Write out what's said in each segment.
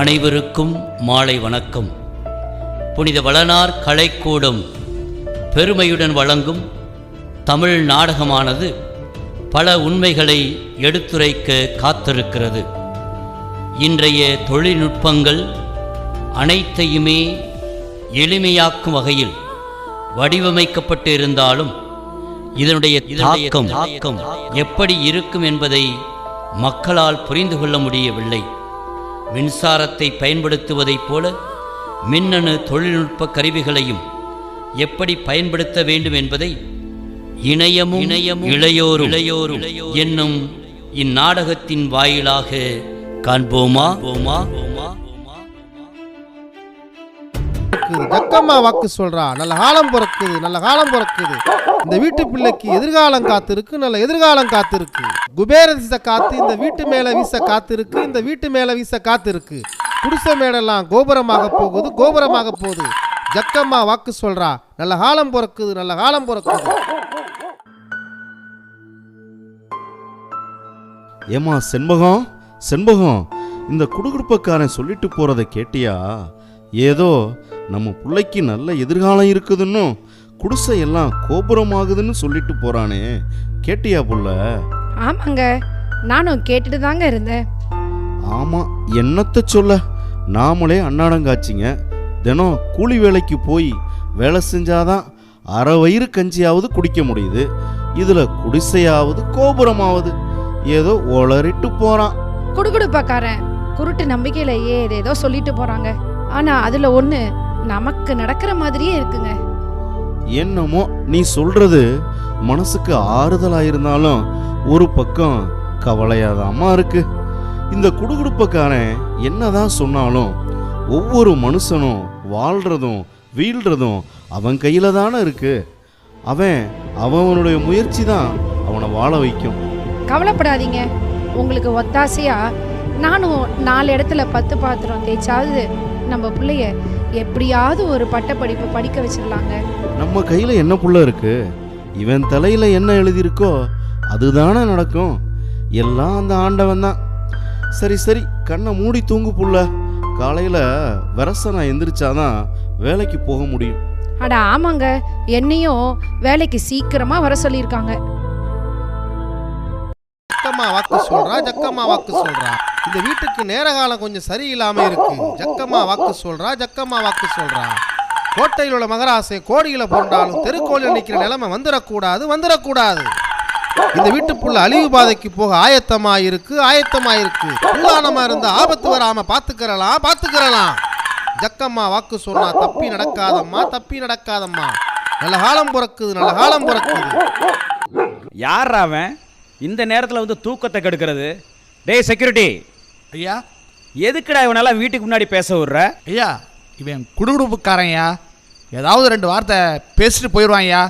அனைவருக்கும் மாலை வணக்கம். புனித வளனார் கலைக்கூடம் பெருமையுடன் வழங்கும் தமிழ் நாடகமானது பல உண்மைகளை எடுத்துரைக்க காத்திருக்கிறது. இன்றைய தொழில்நுட்பங்கள் அனைத்தையுமே எளிமையாக்கும் வகையில் வடிவமைக்கப்பட்டு இருந்தாலும் இதனுடைய தாக்கம் எப்படி இருக்கும் என்பதை மக்களால் புரிந்து கொள்ள முடியவில்லை. மின்சாரத்தை பயன்படுத்துவதைப் போல மின்னணு தொழில்நுட்ப கருவிகளையும் எப்படி பயன்படுத்த வேண்டும் என்பதை இணையமும் இணையமும் இளையோரும் இளையோரும் என்னும் இந்நாடகத்தின் வாயிலாக காண்போமா? போமா பிறக்குது ஜக்கம்மா வாக்கு சொல்றா நல்ல காலம் பிறக்குது. நல்ல காலம் பிறக்குது. இந்த வீட்டு பிள்ளைக்கு எதிர்காலம் காத்திருக்கு நல்ல எதிர்காலம் காத்திருக்கு. குபேர காத்து இந்த வீட்டு மேல வீச காத்திருக்கு இந்த வீட்டு மேல வீச காத்திருக்கு. குடிசை மேடெல்லாம் கோபுரமாக போகுது கோபுரமாக போகுது. ஜக்கம்மா வாக்கு சொல்றா நல்ல காலம் பிறக்குது நல்ல காலம் பிறக்குது. ஏமா செண்பகம்? செண்பகம் இந்த குடுகுடுப்பக்காரன் சொல்லிட்டு போறதை கேட்டியா? ஏதோ நம்ம பிள்ளைக்கு நல்ல எதிர்காலம் இருக்குதுன்னு குடிசை எல்லாம் கோபுரமாகுதுன்னு சொல்லிட்டு போறானே. கேட்டியா புள்ள? ஆமாங்க. நானும் கேட்டுட்டு தாங்க இருந்தேன். ஆமா என்னத்த சொல்ல? நாமளே அன்னாடங்காச்சிங்க. தினம் கூலி வேலைக்கு போய் வேலை செஞ்சாதான் அரை வயிறு கஞ்சியாவது குடிக்க முடியுது. இதுல குடிசையாவது கோபுரமாவது. ஏதோ ஒளறிட்டு போறான். குடுகுடுப்பாக்காரன் குருட்டு நம்பிக்கையில ஏதேதோ சொல்லிட்டு போறாங்க. ஆனா அதுல ஒண்ணு நமக்கு நடக்கிற மாதிரியே இருக்குங்க. என்னமோ நீ சொல்றது மனசுக்கு ஆறுதலாக இருந்தாலும் ஒரு பக்கம் கவலையாதாமா இருக்கு. இந்த குடுகுடுப்பக்காரன் என்னதான் சொன்னாலும் ஒவ்வொரு மனுஷனும் வாழ்றதும் வீழ்றதும் அவன் கையில் தானே இருக்கு. அவன் அவனுடைய முயற்சி தான் அவனை வாழ வைக்கும். கவலைப்படாதீங்க. உங்களுக்கு ஒத்தாசையா? நானும் நாலு இடத்துல பத்து பாத்திரம் தேய்ச்சாவது நம்ம பிள்ளைய எப்படியாவது ஒரு பட்டப்படிப்பு படிக்க வச்சிடலாங்க நம்ம கையில என்ன புள்ள இருக்கு? இவன் தலையில என்ன எழுதியிருக்கோ அதுதானே நடக்கும். எல்லாம் அந்த ஆண்டவன் தான். சரி சரி கண்ணை மூடி தூங்கு புள்ள. காலையில விரச நான் எந்திரிச்சாதான் வேலைக்கு போக முடியும். அட ஆமாங்க. என்னையும் வேலைக்கு சீக்கிரமா வர சொல்லியிருக்காங்க. ஜக்கம்மா வாக்கு சொல்றா ஜக்கம்மா வாக்கு சொல்றா. இந்த வீட்டுக்கு நேர காலம் கொஞ்சம் சரியில்லாம இருக்கு. ஜக்கம்மா வாக்கு சொல்றா ஜக்கம்மா வாக்கு சொல்றா. கோட்டையில் உள்ள மகராசை கோடியில போன்றாலும் தெருக்கோளில் நிற்கிற நிலைமை வந்துடக்கூடாது வந்துடக்கூடாது இந்த வீட்டுக்குள்ள அழிவு பாதைக்கு போக ஆயத்தமா இருக்கு ஆயத்தமா இருக்கு உள்ளானமா இருந்த ஆபத்து வராம பாத்துக்கிறலாம் பாத்துக்கிறலாம் ஜக்கம்மா வாக்கு சொன்னா தப்பி நடக்காதம்மா தப்பி நடக்காதம்மா. நல்ல காலம் பிறக்குது நல்ல காலம் பிறக்குது. யார் அவன்? இந்த நேரத்தில் வந்து தூக்கத்தை கெடுக்கிறது. டேய் செக்யூரிட்டி ஐயா. எதுக்குடா இவனெல்லாம் வீட்டுக்கு முன்னாடி பேச விட்ற? ஐயா. இவன் குடுகுடுப்புக்காரன்யா. ஏதாவது ரெண்டு வார்த்தை பேசிட்டு போயிடுவான்யா.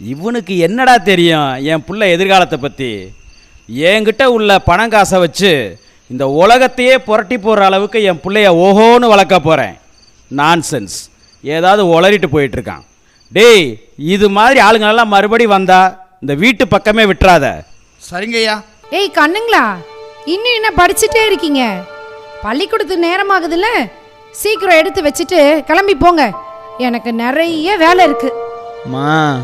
இவனுக்கு என்னடா தெரியும் என் புள்ள எதிர்காலத்தை பற்றி என்கிட்ட உள்ள பணம் காசை வச்சு இந்த உலகத்தையே புரட்டி போடுற அளவுக்கு என் பிள்ளைய ஓஹோன்னு வளர்க்க போகிறேன் நான்சென்ஸ் ஏதாவது உளறிட்டு போயிட்டுருக்கான். டேய் இது மாதிரி ஆளுங்களெல்லாம் மறுபடி வந்தா இந்த வீட்டு பக்கமே விட்டுறாத. சரிங்க ஐயா ஏய் கண்ணுங்களா? இன்னும் என்ன படிச்சுட்டே இருக்கீங்க? பள்ளிக்கூடத்துக்கு நேரமாகுதுல்ல? சீக்கிரம் எடுத்து வச்சுட்டு கிளம்பி போங்க. எனக்கு நிறைய வேலை இருக்கு. மா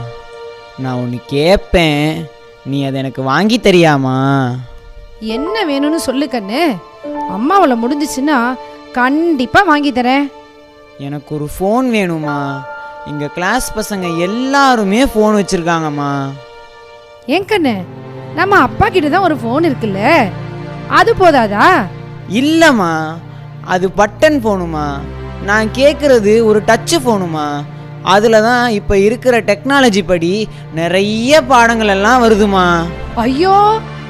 நான் ஒன்று கேட்பேன் நீ அதை எனக்கு வாங்கி தெரியாமா? என்ன வேணும்னு சொல்லு கண்ணு. அம்மாவில் முடிஞ்சிச்சுன்னா கண்டிப்பா வாங்கி தரேன். எனக்கு ஒரு ஃபோன் வேணுமா? எங்கள் கிளாஸ் பசங்க எல்லாருமே ஃபோன் வச்சுருக்காங்கம்மா. ஏன் கண்ணு? நம்ம அப்பா கிட்ட தான் ஒரு ஃபோன் இருக்குல்ல. அது போதாதா? இல்லைம்மா அது பட்டன் ஃபோனுமா நான் கேட்குறது ஒரு டச்சு ஃபோனுமா அதில் தான் இப்போ இருக்கிற டெக்னாலஜி படி நிறைய பாடங்கள் எல்லாம் வருதுமா? ஐயோ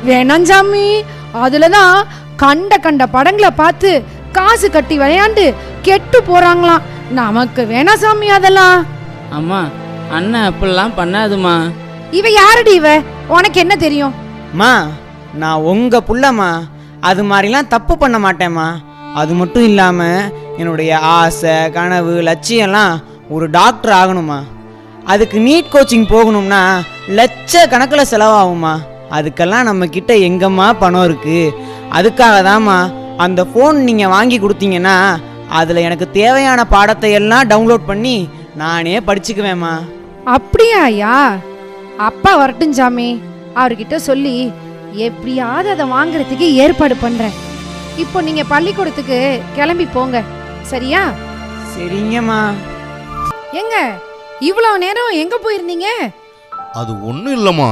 வேணாம் சாமி. அதுல தான் கண்ட கண்ட படங்களை பார்த்து காசு கட்டி விளையாண்டு கெட்டு போறாங்களாம். நமக்கு வேணாம் சாமி அதெல்லாம். அம்மா அண்ணன் அப்படிலாம் பண்ணாதுமா. இவ யாரடி இவ? உனக்கு என்ன தெரியும்? மா நான் உங்கள் புள்ளம்மா. அது மாதிரிலாம் தப்பு பண்ண மாட்டேம்மா. அது மட்டும் இல்லாமல் என்னுடைய ஆசை கனவு லட்சியம்லாம் ஒரு டாக்டர் ஆகணுமா? அதுக்கு நீட் கோச்சிங் போகணும்னா லட்ச கணக்கில் செலவாகுமா? அதுக்கெல்லாம் நம்மக்கிட்ட எங்கம்மா பணம் இருக்குது அதுக்காக தாம்மா அந்த ஃபோன் நீங்கள் வாங்கி கொடுத்தீங்கன்னா அதில் எனக்கு தேவையான பாடத்தை எல்லாம் டவுன்லோட் பண்ணி நானே படிச்சுக்குவேம்மா. அப்படியா ஐயா? அப்பா வரட்டும் சாமி. அவர்கிட்ட சொல்லி எப்படியாவது அதை வாங்குறதுக்கு ஏற்பாடு பண்ணுறேன் இப்போ நீங்க பள்ளிக்கூடத்துக்கு கிளம்பி போங்க. சரியா? சரிங்கம்மா. எங்க? இவ்வளவு நேரம் எங்க போயிருந்தீங்க? அது ஒன்றும் இல்லைம்மா.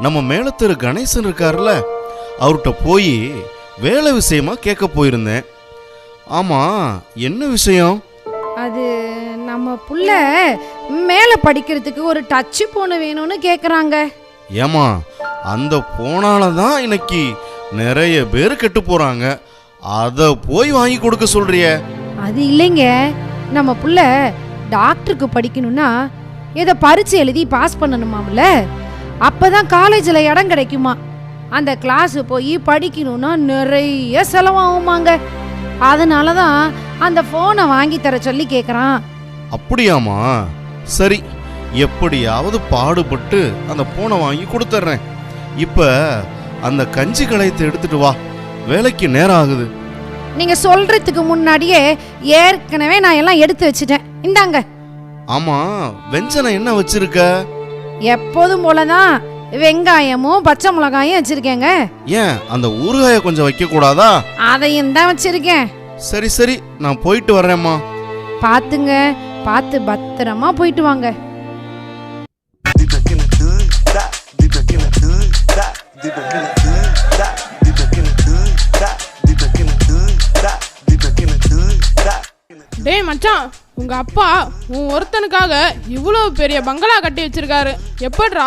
நம்ம மேலத்தெரு கணேசன் இருக்கார்ல அவர்கிட்ட போய் வேலை விஷயமா கேட்க போயிருந்தேன். ஆமாம் என்ன விஷயம்? அது நம்ம புள்ள மேலே படிக்கிறதுக்கு ஒரு டச்சு போன வேணும்னு கேட்குறாங்க ஏமா அந்த போனால தான் இன்னைக்கு நிறைய பேர் கெட்டு போகிறாங்க அதை போய் வாங்கி கொடுக்க சொல்றிய. அது இல்லைங்க. நம்ம புள்ள டாக்டருக்கு படிக்கணும்னா ஏதோ பரீட்சை எழுதி பாஸ் பண்ணணுமாம்ல? அப்பதான் காலேஜில் இடம் கிடைக்குமா? அந்த கிளாஸ் போய் படிக்கணும்னா நிறைய செலவாகுமாங்க. அதனால தான் அந்த ஃபோனை வாங்கி தர சொல்லி கேட்குறான் அப்படியாம்மா? சரி எப்படியாவது பாடுபட்டு அந்த போனை வாங்கி கொடுத்துட்றேன் இப்போ அந்த கஞ்சி களையத்தை எடுத்துட்டு வா. வேலைக்கு நேரம் ஆகுது நீங்க சொல்றதுக்கு முன்னாடியே ஏற்கனவே நான் எல்லாம் எடுத்து வச்சுட்டேன். இந்தாங்க. ஆமா வெஞ்சனை என்ன வச்சிருக்க? எப்போதும் போலதான் வெங்காயமும் பச்சை மிளகாயும் வச்சிருக்கேங்க. ஏன் அந்த ஊறுகாய கொஞ்சம் வைக்க கூடாதா அதையும் தான் வச்சிருக்கேன். சரி சரி நான் போயிட்டு வர்றேம்மா. பாத்துங்க பார்த்து பத்திரமா போயிட்டு வாங்க. டேய் மச்சான் உங்க அப்பா உன் ஒருத்தனுக்காக இவ்வளோ பெரிய பங்களா கட்டி வச்சிருக்காரு. எப்படிரா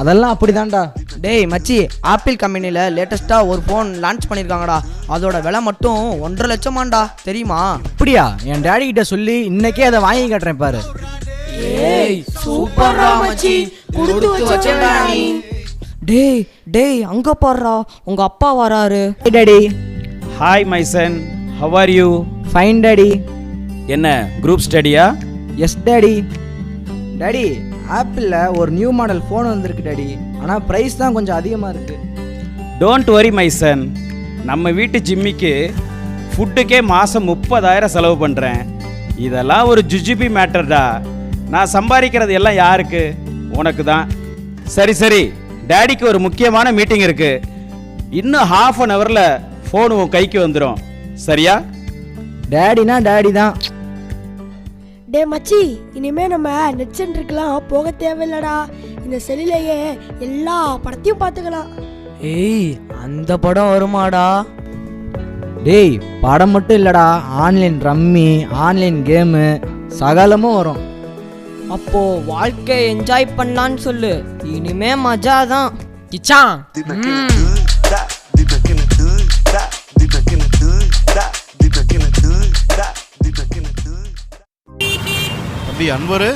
அதெல்லாம் அப்படிதான்டா. டேய் மச்சி ஆப்பிள் கம்பெனியில் லேட்டஸ்ட்டாக ஒரு ஃபோன் லான்ச் பண்ணியிருக்காங்கடா அதோட விலை மட்டும் ஒன்றரை லட்சமாண்டா தெரியுமா? அப்படியா? என் டேடி கிட்ட சொல்லி இன்னைக்கே அதை வாங்கி கட்டுறேன் பாரு. சூப்பர்ரா மச்சி. கொடுத்து வச்சேன்டா நீ. டேய் டேய் அங்க பாருடா. உங்க அப்பா வராரு. Daddy hi my son how are you fine daddy என்ன குரூப் ஸ்டடியா எஸ் டேடி டேடி ஆப்பிளில் ஒரு நியூ மாடல் ஃபோன் வந்திருக்கு டேடி ஆனால் ப்ரைஸ் தான் கொஞ்சம் அதிகமாக இருக்கு. டோன்ட் வரி மை சன் நம்ம வீட்டு ஜிம்மிக்கு ஃபுட்டுக்கே மாதம் முப்பதாயிரம் செலவு பண்ணுறேன் இதெல்லாம் ஒரு ஜுஜிபி மேட்டர்டா. நான் சம்பாதிக்கிறது எல்லாம் யாருக்கு? உனக்கு தான். சரி சரி. டேடிக்கு ஒரு முக்கியமான மீட்டிங் இருக்கு. இன்னும் ஹாஃப் அன் ஹவரில் ஃபோன் உன் கைக்கு வந்துடும் சரியா? டேடினா டேடி தான். டே மச்சி இனிமே நம்ம நெட் சென்டருக்குலாம் போக தேவையில்லடா. இந்த செல்லிலேயே எல்லா படத்தையும் பார்த்துக்கலாம். ஏய் அந்த படம் வருமாடா. டேய் படம் மட்டும் இல்லடா. ஆன்லைன் ரம்மி ஆன்லைன் கேமு சகலமும் வரும். அப்போ வாழ்க்கை என்ஜாய் பண்ணலான்னு சொல்லு. இனிமே மஜா தான் கிச்சான் தம்பி அன்வரு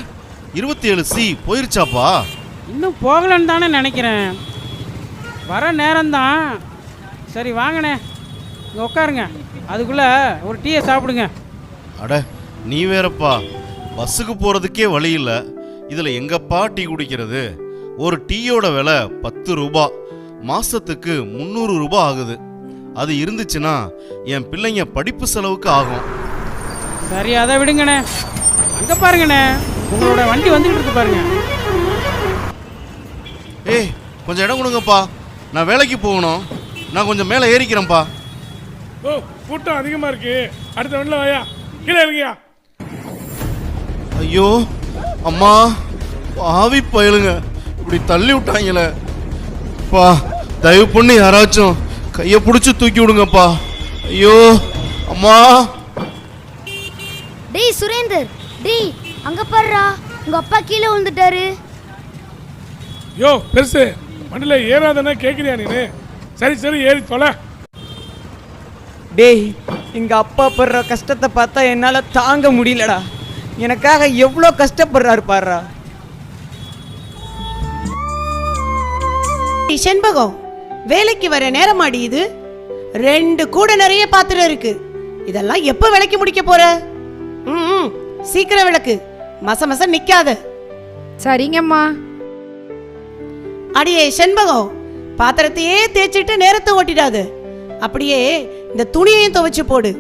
இருபத்தி ஏழு சி போயிருச்சாப்பா? இன்னும் போகலன்னு தானே நினைக்கிறேன். வர நேரம்தான். சரி வாங்கண்ணே. இங்கே உட்காருங்க. அதுக்குள்ளே ஒரு டீயை சாப்பிடுங்க. அட நீ வேறப்பா. பஸ்ஸுக்கு போறதுக்கே வழி இல்லை. இதுல எங்கப்பா டீ குடிக்கிறது? ஒரு டீயோட விலை பத்து ரூபா. மாசத்துக்கு முந்நூறு ரூபாய் ஆகுது. அது இருந்துச்சுன்னா என் பிள்ளைங்க படிப்பு செலவுக்கு ஆகும். சரி அதை விடுங்கண்ணே. அங்கே பாருங்கண்ணே. உங்களோட வண்டி வந்துக்கிட்டு இருக்கு பாருங்க. ஏய் கொஞ்சம் இடம் கொடுங்கப்பா. நான் வேலைக்கு போகணும். நான் கொஞ்சம் மேலே ஏறிக்கிறேன்ப்பா. ஓ கூட்டம் அதிகமா இருக்கு. அடுத்த வண்டியில் வாயா. கீழே இருங்கயா ஐயோ அம்மா பாவி பயலுங்க. இப்படி தள்ளி விட்டாங்களே. பா தயவு பண்ணி யாராச்சும் கையை பிடிச்சி தூக்கி விடுங்கப்பா. ஐயோ அம்மா. டேய் சுரேந்தர். டேய் அங்க பாருடா. உங்க அப்பா கீழே விழுந்துட்டாரு. யோ பெருசு வண்டியில் ஏறாதானே கேட்குறியா நீனு? சரி சரி ஏறி தொலை. டேய் எங்க அப்பா படுற கஷ்டத்தை பார்த்தா என்னால தாங்க முடியலடா. எனக்காக எவ்வளோ கஷ்டப்படுறாரு பாருடா. செண்பகம் வேலைக்கு வர நேரமாடி இது? ரெண்டு கூட நிறைய பாத்திரம் இருக்கு. இதெல்லாம் எப்போ விலைக்கு முடிக்க போற? ம், ம். சீக்கிரம் விளக்கு. மச மச நிக்காத. சரிங்கம்மா. அடியே செண்பகம் பாத்திரத்தையே தேய்ச்சிட்டு நேரத்தை ஓட்டிடாது. அப்படியே இந்த துணியையும் துவைச்சு போடு.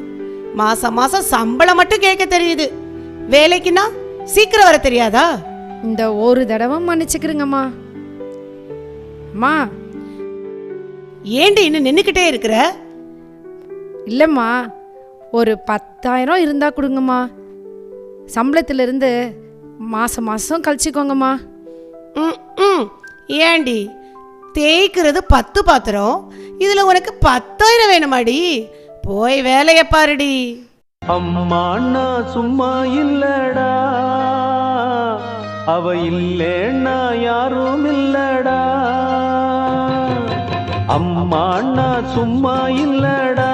மாசம் மாசம் சம்பளம் மட்டும் கேட்க தெரியுது. வேலைக்குன்னா சீக்கிரம் வர தெரியாதா? இந்த ஒரு தடவை மன்னிச்சுக்கிறேங்கம்மா அம்மா. ஏண்டி இன்னும் நின்றுக்கிட்டே இருக்கிற? இல்லைம்மா. ஒரு பத்தாயிரம் இருந்தா கொடுங்கம்மா. சம்பளத்திலிருந்து மாதம் மாதம் கழிச்சிக்கோங்கம்மா. ம், ம். ஏண்டி? தேய்க்கிறது பத்து பாத்திரம். இதுல உனக்கு பத்தாயிரம் வேணுமாடி? போய் வேலையை பாருடி. அம்மா அண்ணா சும்மா இல்லடா. அவ இல்லேன்னா யாரும் இல்லடா. அம்மா அண்ணா சும்மா இல்லடா.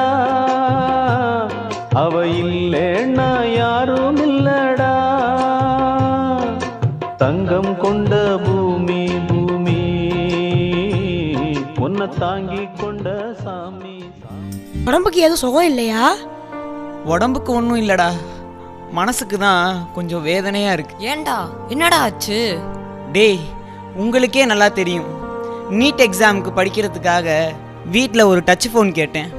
அவ இல்லேன்னா யாரும் தங்கம் கொண்ட பூமி பூமி. உன்னை தாங்கி கொண்ட சாமி. உடம்புக்கு எதுவும் சுகம் இல்லையா? உடம்புக்கு ஒன்றும் இல்லைடா. மனசுக்கு தான் கொஞ்சம் வேதனையாக இருக்கு. ஏன்டா என்னடா ஆச்சு? டேய் உங்களுக்கே நல்லா தெரியும். நீட் எக்ஸாமுக்கு படிக்கிறதுக்காக வீட்டில் ஒரு டச் ஃபோன் கேட்டேன்.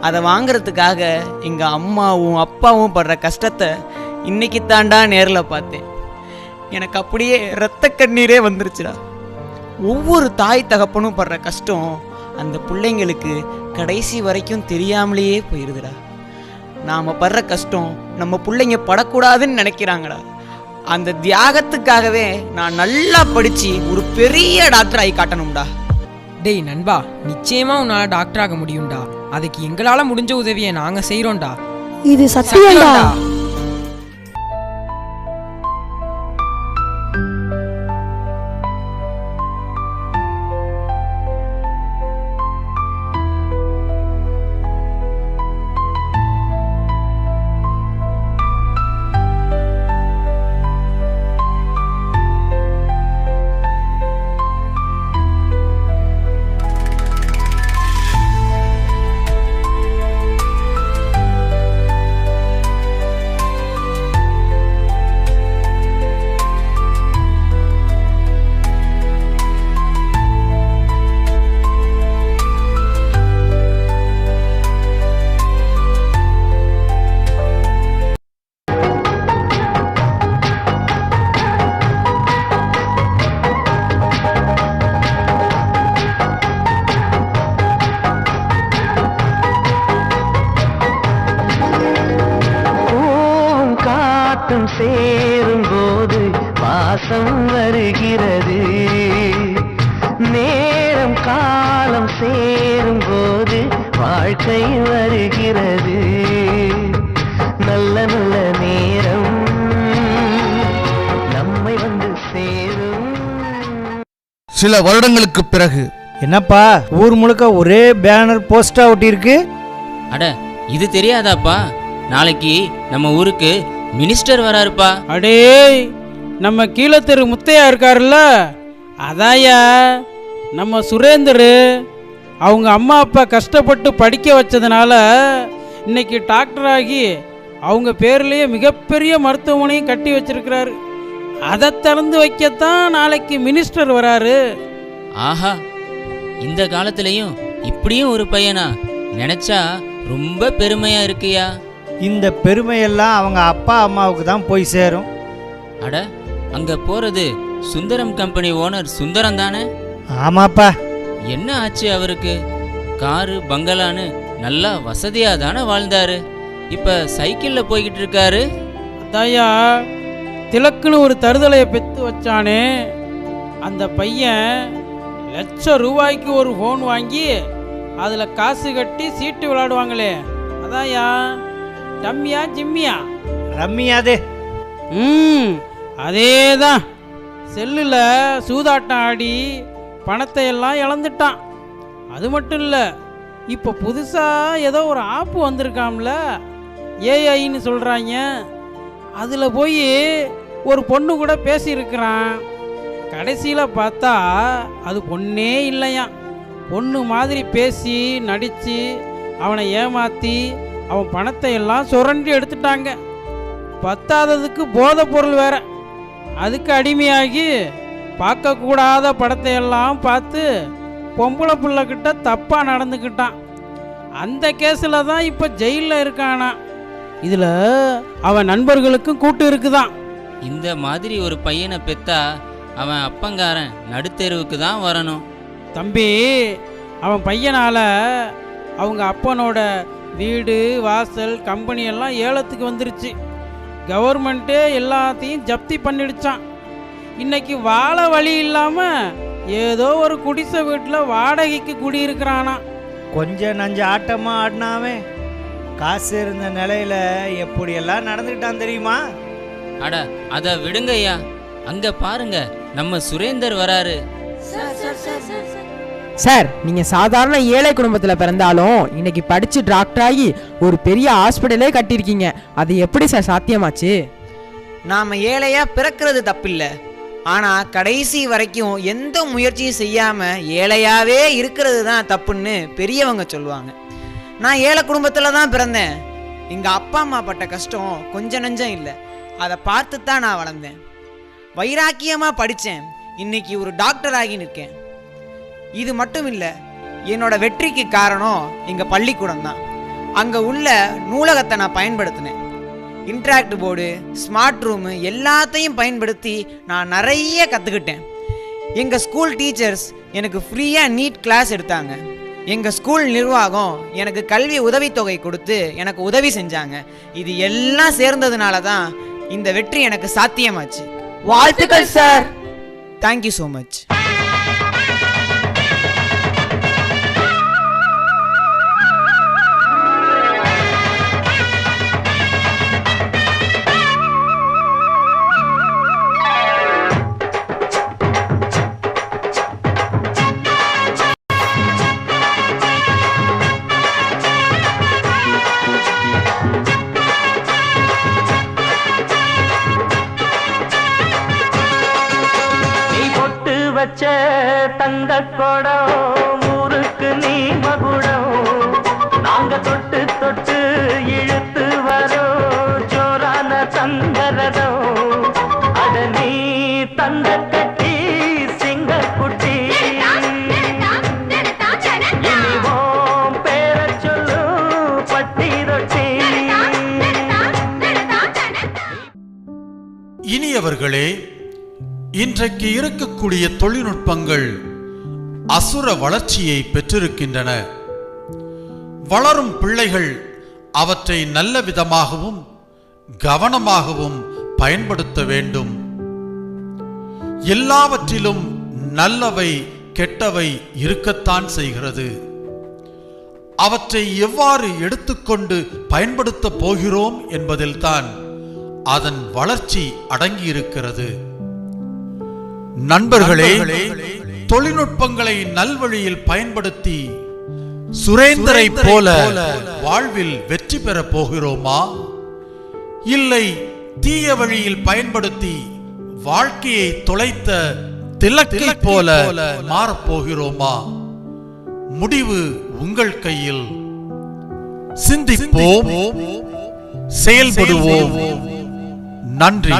அதை வாங்குறதுக்காக எங்கள் அம்மாவும் அப்பாவும் படுற கஷ்டத்தை இன்னைக்கு தாண்டா நேரில் பார்த்தேன். எனக்கு அப்படியே ரத்த கண்ணீரே வந்துருச்சுடா. ஒவ்வொரு தாய் தகப்பனும் படுற கஷ்டம் அந்த பிள்ளைங்களுக்கு கடைசி வரைக்கும் தெரியாமலேயே போயிடுதுடா நாம் படுற கஷ்டம் நம்ம பிள்ளைங்க படக்கூடாதுன்னு நினைக்கிறாங்கடா. அந்த தியாகத்துக்காகவே நான் நல்லா படித்து ஒரு பெரிய டாக்டர் ஆகி காட்டணும்டா. டேய் நண்பா நிச்சயமா உன்னால டாக்டர் ஆக முடியும்டா. அதுக்கு எங்களால முடிஞ்ச உதவியை நாங்க செய்றோம்டா. இது சத்தியம்டா. காத்தும் சேரும் போது வாசம் வருகிறது. நேரம் காலம் சேரும் போது வாழ்க்கை வருகிறது. நல்ல நல்ல நேரம் நம்மை வந்து சேரும். சில வருடங்களுக்கு பிறகு. என்னப்பா ஊர் முழுக்க ஒரே பேனர் போஸ்டா ஒட்டியிருக்கு? அட இது தெரியாதாப்பா? நாளைக்கு நம்ம ஊருக்கு மினிஸ்டர் வராருப்பா. அடேய் நம்ம கீழத்தெரு முத்தையா இருக்காருல்ல? அதாயா நம்ம சுரேந்தர் அவங்க அம்மா அப்பா கஷ்டப்பட்டு படிக்க வச்சதுனால இன்னைக்கு டாக்டர் ஆகி அவங்க பேர்லேயே மிகப்பெரிய மருத்துவமனையும் கட்டி வச்சிருக்கிறாரு. அதை திறந்து வைக்கத்தான் நாளைக்கு மினிஸ்டர் வராரு. ஆஹா இந்த காலத்துலயும் இப்படியும் ஒரு பையனா? நினைச்சா ரொம்ப பெருமையா இருக்குயா? இந்த பெருமையெல்லாம் அவங்க அப்பா அம்மாவுக்கு தான் போய் சேரும். அட அங்க போறது சுந்தரம் கம்பெனி ஓனர் சுந்தரம் தானே? ஆமாப்பா. என்ன ஆச்சு அவருக்கு? காரு பங்களான்னு நல்லா வசதியா தானே வாழ்ந்தாரு. இப்ப சைக்கிள்ல போய்கிட்டு இருக்காரு? அதாயா திலக்குன்னு ஒரு தருதலையை பெத்து வச்சானே. அந்த பையன் லட்சம் ரூபாய்க்கு ஒரு ஃபோன் வாங்கி அதில் காசு கட்டி சீட்டு விளையாடுவாங்களே. அதாயா டம்மியா ஜிம்மியா? ரம்மியாதே ம் அதே தான் செல்லில் சூதாட்டம் ஆடி பணத்தை எல்லாம் இழந்துட்டான். அது மட்டும் இல்லை இப்போ புதுசாக ஏதோ ஒரு ஆப்பு வந்திருக்காம்ல ஏஐன்னு சொல்கிறாங்க அதில் போய் ஒரு பொண்ணு கூட பேசியிருக்கிறான். கடைசியில் பார்த்தா அது பொண்ணே இல்லையாம். பொண்ணு மாதிரி பேசி நடித்து அவனை ஏமாற்றி அவன் பணத்தை எல்லாம் சுரண்டி எடுத்துட்டாங்க. பத்தாததுக்கு போதைப் பொருள் வேற. அதுக்கு அடிமையாகி பார்க்கக்கூடாத படத்தை எல்லாம் பார்த்து பொம்பளை பிள்ளைகிட்ட தப்பாக நடந்துக்கிட்டான். அந்த கேஸில் தான் இப்போ ஜெயிலில் இருக்கானா. இதில் அவன் நண்பர்களுக்கும் கூட்டு இருக்குதான். இந்த மாதிரி ஒரு பையனை பெத்தா அவன் அப்பங்காரன் நடுத்தெருவுக்கு தான் வரணும். தம்பி அவன் பையனால் அவங்க அப்பனோட வீடு வாசல் கம்பெனி எல்லாம் ஏலத்துக்கு வந்துருச்சு. கவர்மெண்ட்டே எல்லாத்தையும் ஜப்தி பண்ணிடுச்சான் இன்னைக்கு வாழ வழி இல்லாமல் ஏதோ ஒரு குடிசை வீட்டில் வாடகைக்கு குடியிருக்கிறானா கொஞ்சம் நஞ்ச ஆட்டமா ஆடினாவே காசு இருந்த நிலையில எப்படியெல்லாம் நடந்துக்கிட்டான் தெரியுமா? அட அதை விடுங்கய்யா. அங்க பாருங்க நம்ம சுரேந்தர் வராரு. சார். சார் நீங்கள் சாதாரண ஏழை குடும்பத்தில் பிறந்தாலும் இன்னைக்கு படித்து டாக்டர் ஆகி ஒரு பெரிய ஹாஸ்பிட்டலே கட்டியிருக்கீங்க. அது எப்படி சார் சாத்தியமாச்சு? நாம் ஏழையாக பிறக்கிறது தப்பில்லை. ஆனால் கடைசி வரைக்கும் எந்த முயற்சியும் செய்யாமல் ஏழையாகவே இருக்கிறது தான் தப்புன்னு பெரியவங்க சொல்லுவாங்க. நான் ஏழை குடும்பத்தில் தான் பிறந்தேன். எங்கள் அப்பா அம்மா பட்ட கஷ்டம் கொஞ்சம் நஞ்சம் இல்லை. அதை பார்த்து தான் நான் வளர்ந்தேன். வைராக்கியமாக படித்தேன் இன்னைக்கு ஒரு டாக்டர் ஆகி நிற்கேன். இது மட்டும் இல்லை என்னோட வெற்றிக்கு காரணம் எங்கள் பள்ளிக்கூடம் தான் அங்கே உள்ள நூலகத்தை நான் பயன்படுத்தினேன். இன்ட்ராக்ட் போர்டு ஸ்மார்ட் ரூமு எல்லாத்தையும் பயன்படுத்தி நான் நிறைய கற்றுக்கிட்டேன் எங்கள் ஸ்கூல் டீச்சர்ஸ் எனக்கு ஃப்ரீயாக நீட் கிளாஸ் எடுத்தாங்க. எங்கள் ஸ்கூல் நிர்வாகம் எனக்கு கல்வி உதவித்தொகை கொடுத்து எனக்கு உதவி செஞ்சாங்க. இது எல்லாம் சேர்ந்ததுனால தான் இந்த வெற்றி எனக்கு சாத்தியமாச்சு. வாழ்த்துக்கள் sir thank you so much கொடம் ஊருக்கு நீ மகுடம் நாங்க தொட்டு தொட்டு இழுத்து வரோம் ஜோரான தங்கரதம் அட நீ தந்த கட்டி சிங்க குட்டி இனிவோம் பேர சொல்லு பட்டி ரொட்டி. இனியவர்களே இன்றைக்கு இருக்கக்கூடிய தொழில்நுட்பங்கள் அசுர வளர்ச்சியை பெற்றிருக்கின்றன. வளரும் பிள்ளைகள் அவற்றை நல்ல விதமாகவும் கவனமாகவும் பயன்படுத்த வேண்டும். எல்லாவற்றிலும் நல்லவை கெட்டவை இருக்கத்தான் செய்கிறது. அவற்றை எவ்வாறு எடுத்துக்கொண்டு பயன்படுத்தப் போகிறோம் என்பதில்தான் அதன் வளர்ச்சி அடங்கியிருக்கிறது. நண்பர்களே தொழில்நுட்பங்களை நல்வழியில் பயன்படுத்தி சுரேந்தரை போல வாழ்வில் வெற்றி பெறப் போகிறோமா? இல்லை தீய வழியில் பயன்படுத்தி வாழ்க்கையை தொலைத்த திலக்கை போல மாறப் போகிறோமா? முடிவு உங்கள் கையில். சிந்திப்போம். செயல்படுவோம். நன்றி.